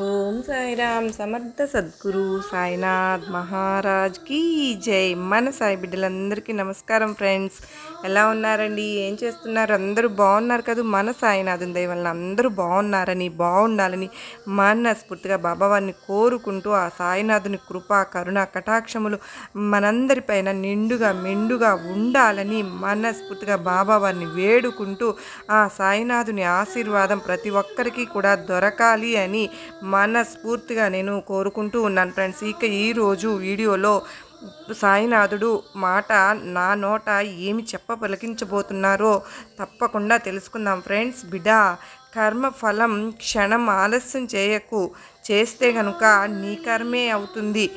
ఓం సాయిరామ్ సమర్థ సద్గురు సాయినాథ్ మహారాజ్ కీ జై. మన సాయి బిడ్డలందరికీ నమస్కారం ఫ్రెండ్స్. ఎలా ఉన్నారండి? ఏం చేస్తున్నారు? అందరూ బాగున్నారు కదా? మన సాయినాథుని దయ వలన అందరూ బాగున్నారని బాగుండాలని మనస్ఫూర్తిగా బాబావారిని కోరుకుంటూ ఆ సాయినాథుని కృప కరుణ కటాక్షములు మనందరిపైన నిండుగా మెండుగా ఉండాలని మనస్ఫూర్తిగా బాబావారిని వేడుకుంటూ ఆ సాయినాథుని ఆశీర్వాదం ప్రతి ఒక్కరికి కూడా దొరకాలి అని మనస్ఫూర్తిగా నేను కోరుకుంటూ ఉన్నాను ఫ్రెండ్స్. ఇక ఈరోజు వీడియోలో సాయినాథుడు మాట నా నోట ఏమి చెప్ప పలికించబోతున్నారో తప్పకుండా తెలుసుకుందాం ఫ్రెండ్స్. బిడా కర్మఫలం క్షణం ఆలస్యం చేయకు చేస్తే గనుక నీ కర్మే అవుతుంది.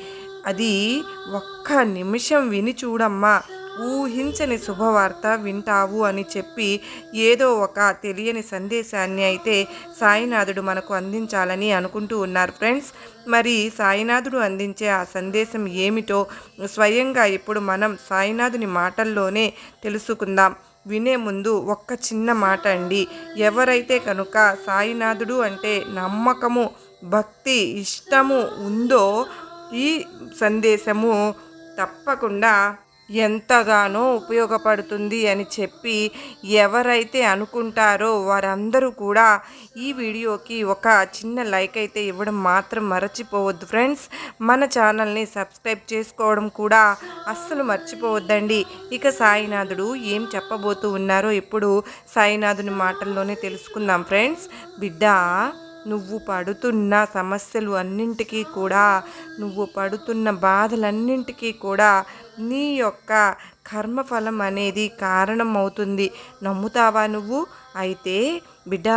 అది ఒక్క నిమిషం విని చూడమ్మా. ఊహించని శుభవార్త వింటావు అని చెప్పి ఏదో ఒక తెలియని సందేశాన్ని అయితే సాయినాథుడు మనకు అందించాలని అనుకుంటూ ఉన్నారు ఫ్రెండ్స్. మరి సాయినాథుడు అందించే ఆ సందేశం ఏమిటో స్వయంగా ఇప్పుడు మనం సాయినాథుని మాటల్లోనే తెలుసుకుందాం. వినే ముందు ఒక్క చిన్న మాట అండి. ఎవరైతే కనుక సాయినాథుడు అంటే నమ్మకము భక్తి ఇష్టము ఉందో ఈ సందేశము తప్పకుండా ఎంతగానో ఉపయోగపడుతుంది అని చెప్పి ఎవరైతే అనుకుంటారో వారందరూ కూడా ఈ వీడియోకి ఒక చిన్న లైక్ అయితే ఇవ్వడం మాత్రం మరచిపోవద్దు ఫ్రెండ్స్. మన ఛానల్ని సబ్స్క్రైబ్ చేసుకోవడం కూడా అస్సలు మర్చిపోవద్దండి. ఇక సాయినాథుడు ఏం చెప్పబోతూ ఉన్నారో ఇప్పుడు సాయినాథుని మాటల్లోనే తెలుసుకుందాం ఫ్రెండ్స్. బిడ్డ నువ్వు పడుతున్న సమస్యలు అన్నింటికీ కూడా నువ్వు పడుతున్న బాధలన్నింటికీ కూడా నీ యొక్క కర్మఫలం అనేది కారణం అవుతుంది నమ్ముతావా నువ్వు? అయితే బిడ్డ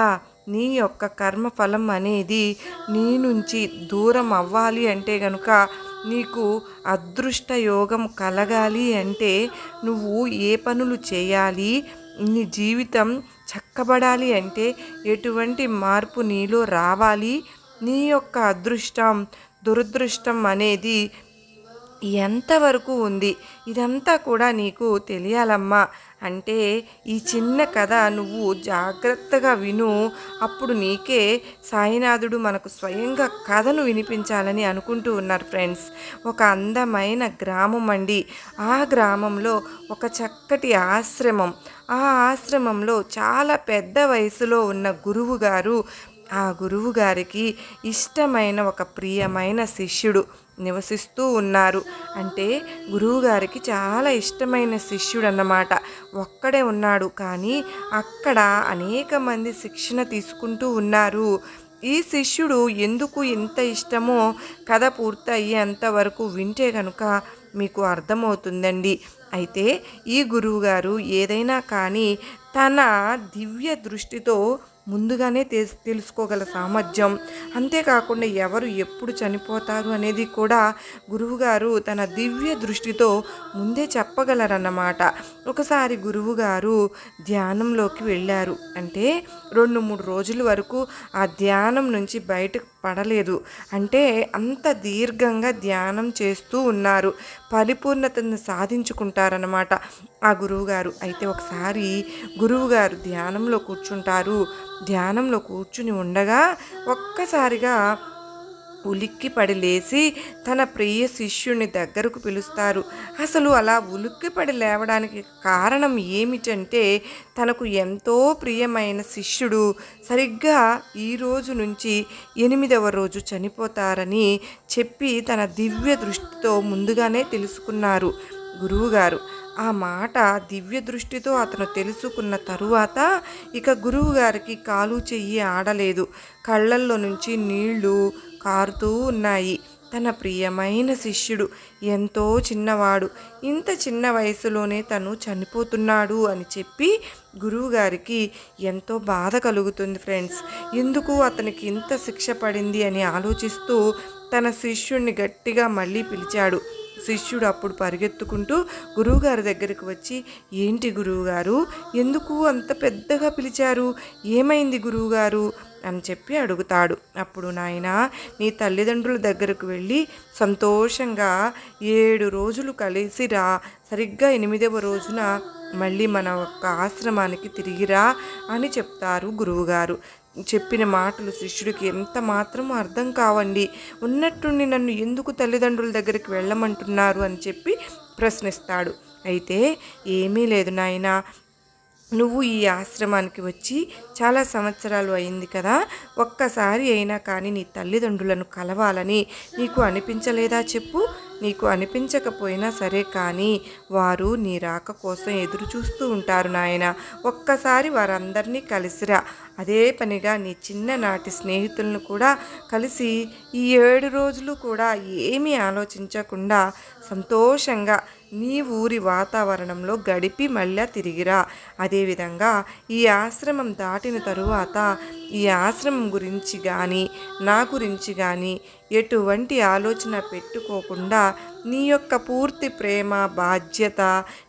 నీ యొక్క కర్మఫలం అనేది నీ నుంచి దూరం అవ్వాలి అంటే గనుక నీకు అదృష్ట యోగం కలగాలి అంటే నువ్వు ఏ పనులు చేయాలి నీ జీవితం చక్కబడాలి అంటే ఎటువంటి మార్పు నీలో రావాలి. నీ యొక్క అదృష్టం దురదృష్టం అనేది ఎంతవరకు ఉంది? ఇదంతా కూడా నీకు తెలియాలమ్మా. అంటే ఈ చిన్న కథ నువ్వు జాగ్రత్తగా విను. అప్పుడు నీకే సాయినాథుడు మనకు స్వయంగా కథను వినిపించాలని అనుకుంటూ ఉన్నారు ఫ్రెండ్స్. ఒక అందమైన గ్రామం అండి. ఆ గ్రామంలో ఒక చక్కటి ఆశ్రమం. ఆ ఆశ్రమంలో చాలా పెద్ద వయసులో ఉన్న గురువు గారు ఆ గురువు గారికి ఇష్టమైన ఒక ప్రియమైన శిష్యుడు. నివసిస్తూ ఉన్నారు. అంటే గురువుగారికి చాలా ఇష్టమైన శిష్యుడు అన్నమాట ఒక్కడే ఉన్నాడు. కానీ అక్కడ అనేక మంది శిక్షణ తీసుకుంటూ ఉన్నారు. ఈ శిష్యుడు ఎందుకు ఇంత ఇష్టమో కథ పూర్తయ్యేంత వరకు వింటే కనుక మీకు అర్థమవుతుందండి. అయితే ఈ గురువుగారు ఏదైనా కానీ తన దివ్య దృష్టితో ముందుగానే తెలుసుకోగల సామర్థ్యం. అంతేకాకుండా ఎవరు ఎప్పుడు చనిపోతారు అనేది కూడా గురువుగారు తన దివ్య దృష్టితో ముందే చెప్పగలరన్నమాట. ఒకసారి గురువుగారు ధ్యానంలోకి వెళ్ళారు. అంటే రెండు మూడు రోజుల వరకు ఆ ధ్యానం నుంచి బయటకు పడలేదు. అంటే అంత దీర్ఘంగా ధ్యానం చేస్తూ ఉన్నారు. పరిపూర్ణతను సాధించుకుంటారనమాట ఆ గురువుగారు. అయితే ఒకసారి గురువుగారు ధ్యానంలో కూర్చుంటారు. ధ్యానంలో కూర్చుని ఉండగా ఒక్కసారిగా ఉలిక్కిపడి లేచి తన ప్రియ శిష్యుని దగ్గరకు పిలుస్తారు. అసలు అలా ఉలిక్కిపడి లేవడానికి కారణం ఏమిటంటే తనకు ఎంతో ప్రియమైన శిష్యుడు సరిగ్గా ఈ రోజు నుంచి ఎనిమిదవ రోజు చనిపోతారని చెప్పి తన దివ్య దృష్టితో ముందుగానే తెలుసుకున్నారు గురువుగారు. ఆ మాట దివ్య దృష్టితో అతను తెలుసుకున్న తరువాత ఇక గురువుగారికి కాలు చెయ్యి ఆడలేదు. కళ్ళల్లో నుంచి నీళ్ళు కారుతూ ఉన్నాయి. తన ప్రియమైన శిష్యుడు ఎంతో చిన్నవాడు ఇంత చిన్న వయసులోనే తను చనిపోతున్నాడు అని చెప్పి గురువుగారికి ఎంతో బాధ కలుగుతుంది ఫ్రెండ్స్. ఎందుకు అతనికి ఇంత శిక్ష పడింది అని ఆలోచిస్తూ తన శిష్యుణ్ణి గట్టిగా మళ్ళీ పిలిచాడు. శిష్యుడు అప్పుడు పరిగెత్తుకుంటూ గురువుగారి దగ్గరికి వచ్చి ఏంటి గురువుగారు ఎందుకు అంత పెద్దగా పిలిచారు? ఏమైంది గురువుగారు? అని చెప్పి అడుగుతాడు. అప్పుడు నాయన నీ తల్లిదండ్రుల దగ్గరకు వెళ్ళి సంతోషంగా ఏడు రోజులు కలిసిరా సరిగ్గా ఎనిమిదవ రోజున మళ్ళీ మన ఒక్క ఆశ్రమానికి తిరిగిరా అని చెప్తారు గురువుగారు. చెప్పిన మాటలు శిష్యుడికి ఎంత మాత్రం అర్థం కావండి. ఉన్నట్టుండి నన్ను ఎందుకు తల్లిదండ్రుల దగ్గరికి వెళ్ళమంటున్నారు అని చెప్పి ప్రశ్నిస్తాడు. అయితే ఏమీ లేదు నాయనా నువ్వు ఈ ఆశ్రమానికి వచ్చి చాలా సంవత్సరాలు అయింది కదా ఒక్కసారి అయినా కానీ నీ తల్లిదండ్రులను కలవాలని నీకు అనిపించలేదా చెప్పు. నీకు అనిపించకపోయినా సరే కానీ వారు నీ రాక కోసం ఎదురు చూస్తూ ఉంటారు నాయన. ఒక్కసారి వారందరినీ కలిసిరా. అదే పనిగా నీ చిన్ననాటి స్నేహితులను కూడా కలిసి ఈ ఏడు రోజులు కూడా ఏమీ ఆలోచించకుండా సంతోషంగా నీ ఊరి వాతావరణంలో గడిపి మళ్ళా తిరిగిరా. అదేవిధంగా ఈ ఆశ్రమం దాటిన తరువాత ఈ ఆశ్రమం గురించి కానీ నా గురించి కానీ ఎటువంటి ఆలోచన పెట్టుకోకుండా నీ యొక్క పూర్తి ప్రేమ బాధ్యత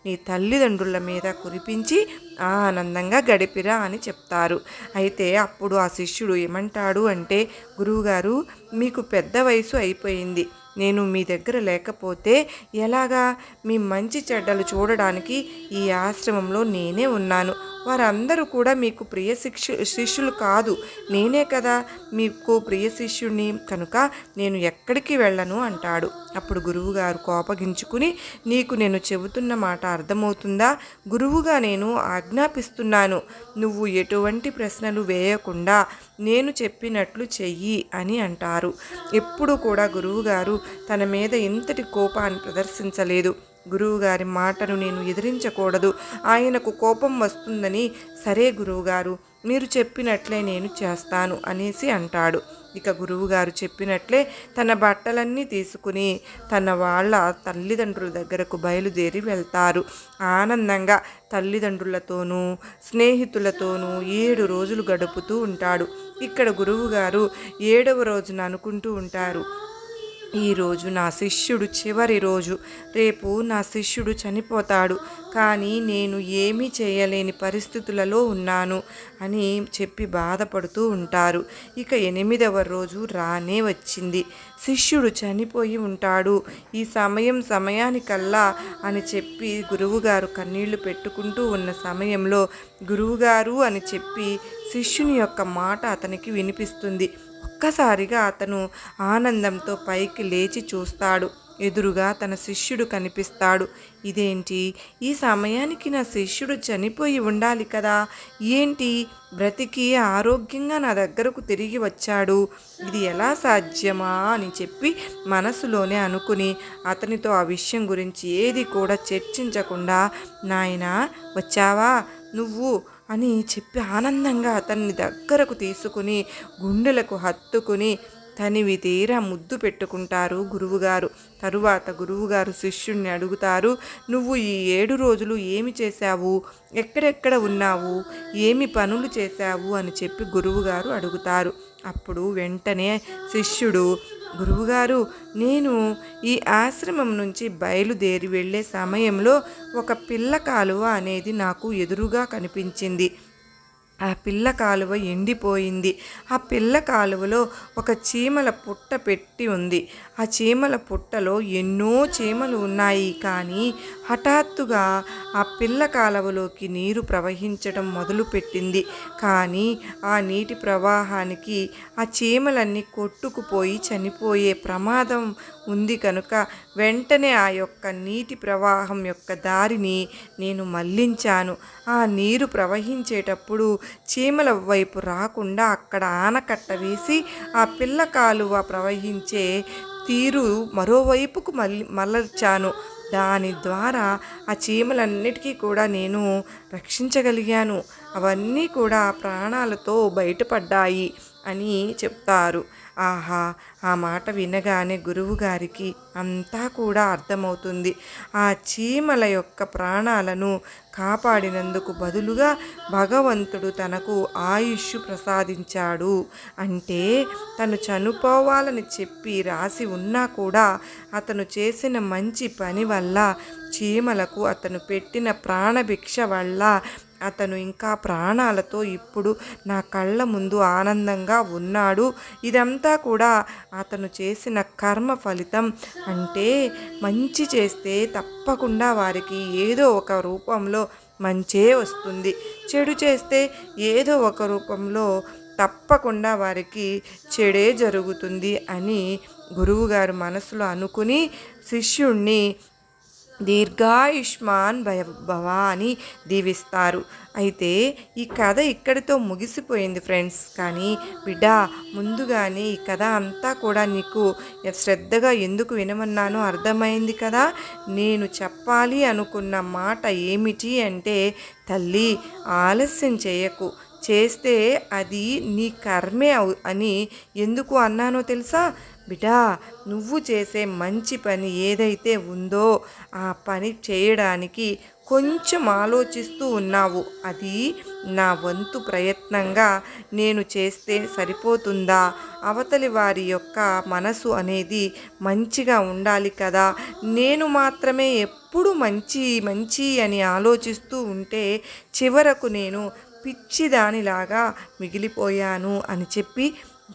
నీ తల్లిదండ్రుల మీద కురిపించి ఆనందంగా గడిపిరా అని చెప్తారు. అయితే అప్పుడు ఆ శిష్యుడు ఏమంటాడు అంటే గురువుగారు మీకు పెద్ద వయసు అయిపోయింది. నేను మీ దగ్గర లేకపోతే ఎలాగా? మీ మంచి చెడ్డలు చూడడానికి ఈ ఆశ్రమంలో నేనే ఉన్నాను. వారందరూ కూడా మీకు ప్రియ శిక్షు శిష్యులు కాదు. నేనే కదా మీకు ప్రియ శిష్యుడిని కనుక నేను ఎక్కడికి వెళ్ళను అంటాడు. అప్పుడు గురువుగారు కోపగించుకుని నీకు నేను చెబుతున్న మాట అర్థమవుతుందా? గురువుగా నేను ఆజ్ఞాపిస్తున్నాను. నువ్వు ఎటువంటి ప్రశ్నలు వేయకుండా నేను చెప్పినట్లు చెయ్యి అని అంటారు. ఎప్పుడు కూడా గురువుగారు తన మీద ఇంతటి కోపాన్ని ప్రదర్శించలేదు. గురువుగారి మాటను నేను ఎదిరించకూడదు. ఆయనకు కోపం వస్తుందని సరే గురువుగారు మీరు చెప్పినట్లే నేను చేస్తాను అనేసి అంటాడు. ఇక గురువుగారు చెప్పినట్లే తన బట్టలన్నీ తీసుకుని తన వాళ్ళ తల్లిదండ్రుల దగ్గరకు బయలుదేరి వెళ్తారు. ఆనందంగా తల్లిదండ్రులతోనూ స్నేహితులతోనూ ఏడు రోజులు గడుపుతూ ఉంటాడు. ఇక్కడ గురువుగారు ఏడవ రోజున అనుకుంటూ ఉంటారు. ఈరోజు నా శిష్యుడు చివరి రోజు. రేపు నా శిష్యుడు చనిపోతాడు. కానీ నేను ఏమీ చేయలేని పరిస్థితులలో ఉన్నాను అని చెప్పి బాధపడుతూ ఉంటారు. ఇక ఎనిమిదవ రోజు రానే వచ్చింది. శిష్యుడు చనిపోయి ఉంటాడు. ఈ సమయం సమయానికల్లా అని చెప్పి గురువుగారు కన్నీళ్ళు పెట్టుకుంటూ ఉన్న సమయంలో గురువుగారు అని చెప్పి శిష్యుని యొక్క మాట అతనికి వినిపిస్తుంది. ఒక్కసారిగా అతను ఆనందంతో పైకి లేచి చూస్తాడు. ఎదురుగా తన శిష్యుడు కనిపిస్తాడు. ఇదేంటి? ఈ సమయానికి నా శిష్యుడు చనిపోయి ఉండాలి కదా. ఏంటి? బ్రతికి ఆరోగ్యంగా నా దగ్గరకు తిరిగి వచ్చాడు. ఇది ఎలా సాధ్యమా? అని చెప్పి మనసులోనే అనుకుని అతనితో ఆ విషయం గురించి ఏది కూడా చర్చించకుండా నాయన వచ్చావా? నువ్వు అని చెప్పి ఆనందంగా అతన్ని దగ్గరకు తీసుకుని గుండెలకు హత్తుకుని తనివి తీరా ముద్దు పెట్టుకుంటారు గురువుగారు. తరువాత గురువుగారు శిష్యుణ్ణి అడుగుతారు నువ్వు ఈ ఏడు రోజులు ఏమి చేశావు? ఎక్కడెక్కడ ఉన్నావు? ఏమి పనులు చేశావు? అని చెప్పి గురువుగారు అడుగుతారు. అప్పుడు వెంటనే శిష్యుడు గురువుగారు నేను ఈ ఆశ్రమం నుంచి బయలుదేరి వెళ్ళే సమయంలో ఒక పిల్ల కాలువ అనేది నాకు ఎదురుగా కనిపించింది. ఆ పిల్ల కాలువ ఎండిపోయింది. ఆ పిల్ల కాలువలో ఒక చీమల పుట్ట పెట్టి ఉంది. ఆ చీమల పుట్టలో ఎన్నో చీమలు ఉన్నాయి. కానీ హఠాత్తుగా ఆ పిల్ల కాలువలోకి నీరు ప్రవహించడం మొదలుపెట్టింది. కానీ ఆ నీటి ప్రవాహానికి ఆ చీమలన్నీ కొట్టుకుపోయి చనిపోయే ప్రమాదం ఉంది కనుక వెంటనే ఆ యొక్క నీటి ప్రవాహం యొక్క దారిని నేను మళ్ళించాను. ఆ నీరు ప్రవహించేటప్పుడు చీమల వైపు రాకుండా అక్కడ ఆనకట్ట వేసి ఆ పిల్ల కాలువ ప్రవహించే తీరు మరోవైపుకు మళ్ళీ మలర్చాను. దాని ద్వారా ఆ చీమలన్నిటికీ కూడా నేను రక్షించగలిగాను. అవన్నీ కూడా ప్రాణాలతో బయటపడ్డాయి అని చెప్తారు. ఆహా ఆ మాట వినగానే గురువుగారికి అంతా కూడా అర్థమవుతుంది. ఆ చీమల యొక్క ప్రాణాలను కాపాడినందుకు బదులుగా భగవంతుడు తనకు ఆయుష్ ప్రసాదించాడు. అంటే తను చనిపోవాలని చెప్పి రాసి ఉన్నా కూడా అతను చేసిన మంచి పని వల్ల చీమలకు అతను పెట్టిన ప్రాణభిక్ష వల్ల అతను ఇంకా ప్రాణాలతో ఇప్పుడు నా కళ్ళ ముందు ఆనందంగా ఉన్నాడు. ఇదంతా కూడా అతను చేసిన కర్మ ఫలితం అంటే మంచి చేస్తే తప్పకుండా వారికి ఏదో ఒక రూపంలో మంచే వస్తుంది. చెడు చేస్తే ఏదో ఒక రూపంలో తప్పకుండా వారికి చెడే జరుగుతుంది అని గురువుగారు మనసులో అనుకుని శిష్యుణ్ణి దీర్ఘాయుష్మాన్ భయ భవ అని దీవిస్తారు. అయితే ఈ కథ ఇక్కడితో ముగిసిపోయింది ఫ్రెండ్స్. కానీ బిడ్డ ముందుగానే ఈ కథ అంతా కూడా నీకు శ్రద్ధగా ఎందుకు వినమన్నానో అర్థమైంది కదా? నేను చెప్పాలి అనుకున్న మాట ఏమిటి అంటే తల్లి ఆలస్యం చేయకు. చేస్తే అది నీ కర్మే అవు అని ఎందుకు అన్నానో తెలుసా? బిడ్డా నువ్వు చేసే మంచి పని ఏదైతే ఉందో ఆ పని చేయడానికి కొంచెం ఆలోచిస్తూ ఉన్నావు. అది నా వంతు ప్రయత్నంగా నేను చేస్తే సరిపోతుందా? అవతలి వారి యొక్క మనసు అనేది మంచిగా ఉండాలి కదా. నేను మాత్రమే ఎప్పుడు మంచి మంచి అని ఆలోచిస్తూ ఉంటే చివరకు నేను పిచ్చిదానిలాగా మిగిలిపోయాను అని చెప్పి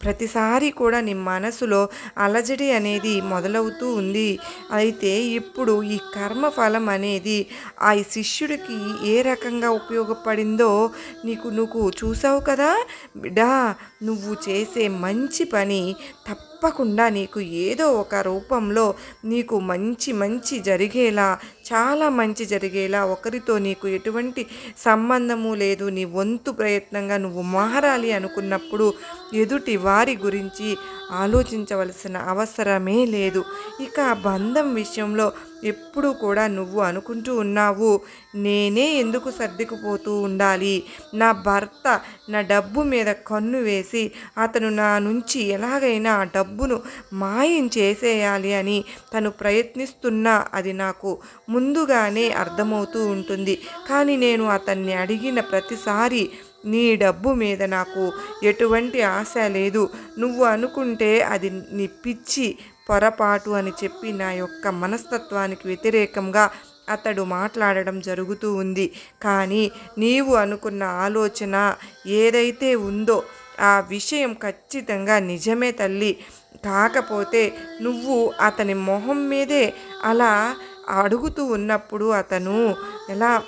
ప్రతిసారి కూడా నీ మనసులో అలజడి అనేది మొదలవుతూ ఉంది. అయితే ఇప్పుడు ఈ కర్మఫలం అనేది ఆ శిష్యుడికి ఏ రకంగా ఉపయోగపడిందో నీకు నువ్వు చూసావు కదా? బిడ్డా నువ్వు చేసే మంచి పని తప్పకుండా నీకు ఏదో ఒక రూపంలో నీకు మంచి మంచి జరిగేలా చాలా మంచి జరిగేలా ఒకరితో నీకు ఎటువంటి సంబంధము లేదు. నీ వంతు ప్రయత్నంగా నువ్వు మారాలి అనుకున్నప్పుడు ఎదుటి వారి గురించి ఆలోచించవలసిన అవసరమే లేదు. ఇక బంధం విషయంలో ఎప్పుడు కూడా నువ్వు అనుకుంటూ ఉన్నావు. నేనే ఎందుకు సర్దుకుపోతూ ఉండాలి? నా భర్త నా డబ్బు మీద కన్ను వేసి అతను నా నుంచి ఎలాగైనా ఆ డబ్బును మాయం చేసేయాలి అని తను ప్రయత్నిస్తున్నా అది నాకు ముందుగానే అర్థమవుతూ ఉంటుంది. కానీ నేను అతన్ని అడిగిన ప్రతిసారి నీ డబ్బు మీద నాకు ఎటువంటి ఆశ లేదు. నువ్వు అనుకుంటే అది నీ పిచ్చి పొరపాటు అని చెప్పి నా యొక్క మనస్తత్వానికి వ్యతిరేకంగా అతడు మాట్లాడడం జరుగుతూ ఉంది. కానీ నీవు అనుకున్న ఆలోచన ఏదైతే ఉందో ఆ విషయం ఖచ్చితంగా నిజమే తల్లి. కాకపోతే నువ్వు అతని మొహం మీదే అలా అడుగుతూ ఉన్నప్పుడు అతను ఎలా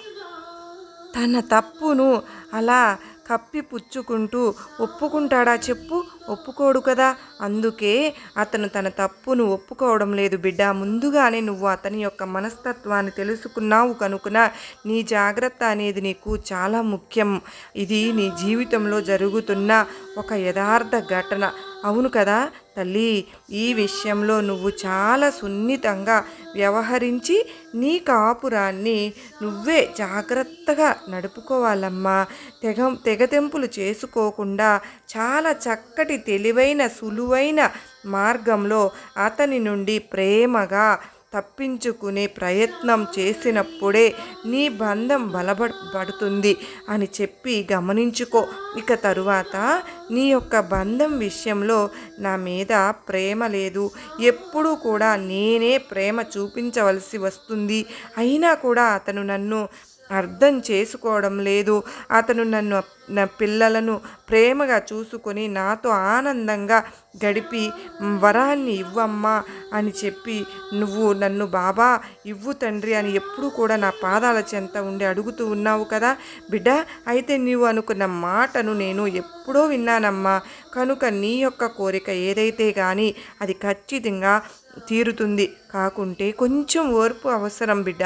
తన తప్పును అలా కప్పి పుచ్చుకుంటూ ఒప్పుకుంటాడా చెప్పు ఒప్పుకోడు కదా. అందుకే అతను తన తప్పును ఒప్పుకోవడం లేదు బిడ్డ. ముందుగానే నువ్వు అతని యొక్క మనస్తత్వాన్ని తెలుసుకున్నావు కనుకున నీ జాగ్రత్త అనేది నీకు చాలా ముఖ్యం. ఇది నీ జీవితంలో జరుగుతున్న ఒక యథార్థ ఘటన. అవును కదా తల్లి ఈ విషయంలో నువ్వు చాలా సున్నితంగా వ్యవహరించి నీ కాపురాన్ని నువ్వే జాగ్రత్తగా నడుపుకోవాలమ్మా. తెగ తెగతెంపులు చేసుకోకుండా చాలా చక్కటి తెలివైన సులువైన మార్గంలో అతని నుండి ప్రేమగా తప్పించుకునే ప్రయత్నం చేసినప్పుడే నీ బంధం బలపడుతుంది అని చెప్పి గమనించుకో. ఇక తరువాత నీ యొక్క బంధం విషయంలో నా మీద ప్రేమ లేదు. ఎప్పుడూ కూడా నేనే ప్రేమ చూపించవలసి వస్తుంది. అయినా కూడా అతను నన్ను అర్థం చేసుకోవడం లేదు. అతను నన్ను నా పిల్లలను ప్రేమగా చూసుకొని నాతో ఆనందంగా గడిపి వరాన్ని ఇవ్వమ్మా అని చెప్పి నువ్వు నన్ను బాబా ఇవ్వు తండ్రి అని ఎప్పుడూ కూడా నా పాదాల చెంత ఉండి అడుగుతూ ఉన్నావు కదా. బిడ్డ అయితే నీవు అనుకున్న మాటను నేను ఎప్పుడో విన్నానమ్మా. కనుక నీ యొక్క కోరిక ఏదైతే కానీ అది ఖచ్చితంగా తీరుతుంది. కాకుంటే కొంచెం ఓర్పు అవసరం బిడ్డ.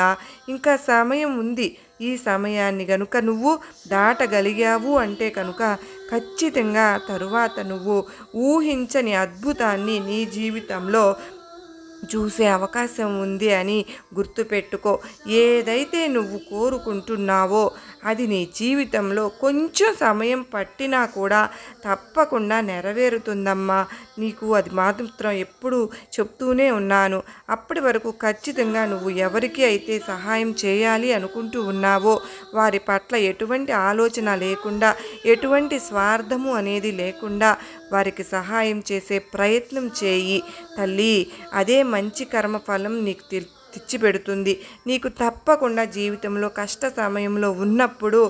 ఇంకా సమయం ఉంది. ఈ సమయాన్ని గనుక నువ్వు దాటగలిగావు అంటే కనుక ఖచ్చితంగా తరువాత నువ్వు ఊహించని అద్భుతాన్ని నీ జీవితంలో చూసే అవకాశం ఉంది అని గుర్తుపెట్టుకో. ఏదైతే నువ్వు కోరుకుంటున్నావో అది నీ జీవితంలో కొంచెం సమయం పట్టినా కూడా తప్పకుండా నెరవేరుతుందమ్మా. నీకు అది మాత్రం ఎప్పుడు చెప్తూనే ఉన్నాను. అప్పటి వరకు ఖచ్చితంగా నువ్వు ఎవరికి అయితే సహాయం చేయాలి అనుకుంటూ ఉన్నావో వారి పట్ల ఎటువంటి ఆలోచన లేకుండా ఎటువంటి స్వార్థము అనేది లేకుండా వారికి సహాయం చేసే ప్రయత్నం చేయి. తల్లి అదే మంచి కర్మఫలం నీకు తెచ్చిపెడుతుంది. నీకు తప్పకుండా జీవితంలో కష్ట సమయంలో ఉన్నప్పుడు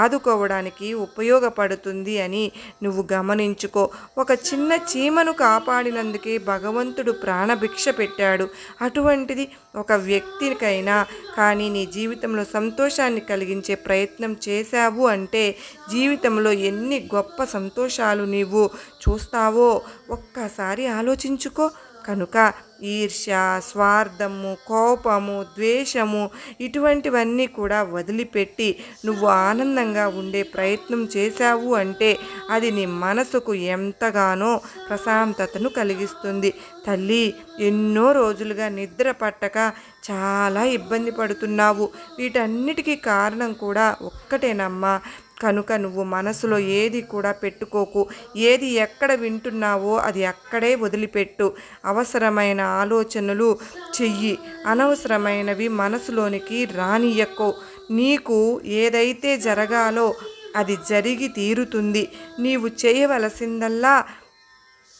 ఆదుకోవడానికి ఉపయోగపడుతుంది అని నువ్వు గమనించుకో. ఒక చిన్న చీమను కాపాడినందుకే భగవంతుడు ప్రాణభిక్ష పెట్టాడు. అటువంటిది ఒక వ్యక్తికైనా కానీ నీ జీవితంలో సంతోషాన్ని కలిగించే ప్రయత్నం చేశావు అంటే జీవితంలో ఎన్ని గొప్ప సంతోషాలు నీవు చూస్తావో ఒక్కసారి ఆలోచించుకో. కనుక ఈర్ష్య స్వార్థము కోపము ద్వేషము ఇటువంటివన్నీ కూడా వదిలిపెట్టి నువ్వు ఆనందంగా ఉండే ప్రయత్నం చేశావు అంటే అది నీ మనసుకు ఎంతగానో ప్రశాంతతను కలిగిస్తుంది. తల్లి ఎన్నో రోజులుగా నిద్ర పట్టక చాలా ఇబ్బంది పడుతున్నావు. వీటన్నిటికీ కారణం కూడా ఒక్కటేనమ్మా. కనుక నువ్వు మనసులో ఏది కూడా పెట్టుకోకు. ఏది ఎక్కడ వింటున్నావో అది అక్కడే వదిలిపెట్టు. అవసరమైన ఆలోచనలు చెయ్యి. అనవసరమైనవి మనసులోనికి రానియక్కో నీకు ఏదైతే జరగాలో అది జరిగి తీరుతుంది. నీవు చేయవలసిందల్లా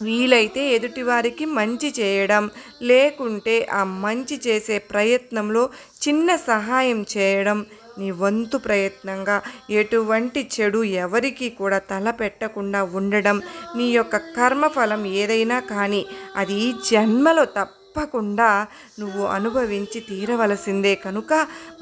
వీలైతే ఎదుటివారికి మంచి చేయడం. లేకుంటే ఆ మంచి చేసే ప్రయత్నంలో చిన్న సహాయం చేయడం. నీ వంతు ప్రయత్నంగా ఎటువంటి చెడు ఎవరికి కూడా తల పెట్టకుండా ఉండడం నీ యొక్క కర్మఫలం ఏదైనా కానీ అది ఈ జన్మలో తప్పకుండా నువ్వు అనుభవించి తీరవలసిందే. కనుక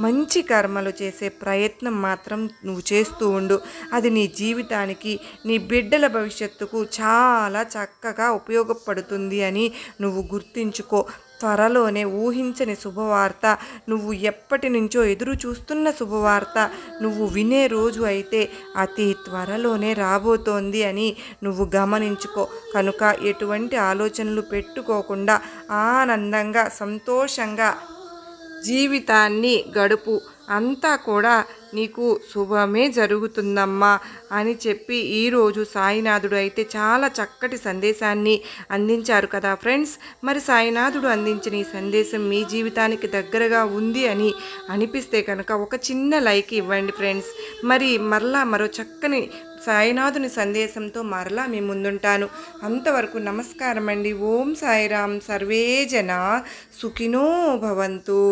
మంచి కర్మలు చేసే ప్రయత్నం మాత్రం నువ్వు చేస్తూ ఉండు. అది నీ జీవితానికి నీ బిడ్డల భవిష్యత్తుకు చాలా చక్కగా ఉపయోగపడుతుంది అని నువ్వు గుర్తించుకో. త్వరలోనే ఊహించని శుభవార్త నువ్వు ఎప్పటి నుంచో ఎదురు చూస్తున్న శుభవార్త నువ్వు వినే రోజు అయితే అతి త్వరలోనే రాబోతోంది అని నువ్వు గమనించుకో. కనుక ఎటువంటి ఆలోచనలు పెట్టుకోకుండా ఆనందంగా సంతోషంగా జీవితాన్ని గడుపు. అంతా కూడా నీకు శుభమే జరుగుతుందమ్మా అని చెప్పి ఈరోజు సాయినాథుడు అయితే చాలా చక్కటి సందేశాన్ని అందించారు కదా ఫ్రెండ్స్. మరి సాయినాథుడు అందించిన ఈ సందేశం మీ జీవితానికి దగ్గరగా ఉంది అని అనిపిస్తే కనుక ఒక చిన్న లైక్ ఇవ్వండి ఫ్రెండ్స్. మరి మరలా మరో చక్కని సాయినాథుని సందేశంతో మరలా మీ ముందుంటాను. అంతవరకు నమస్కారం అండి ఓం సాయిరామ్. సర్వే జన సుఖినో భవంతు.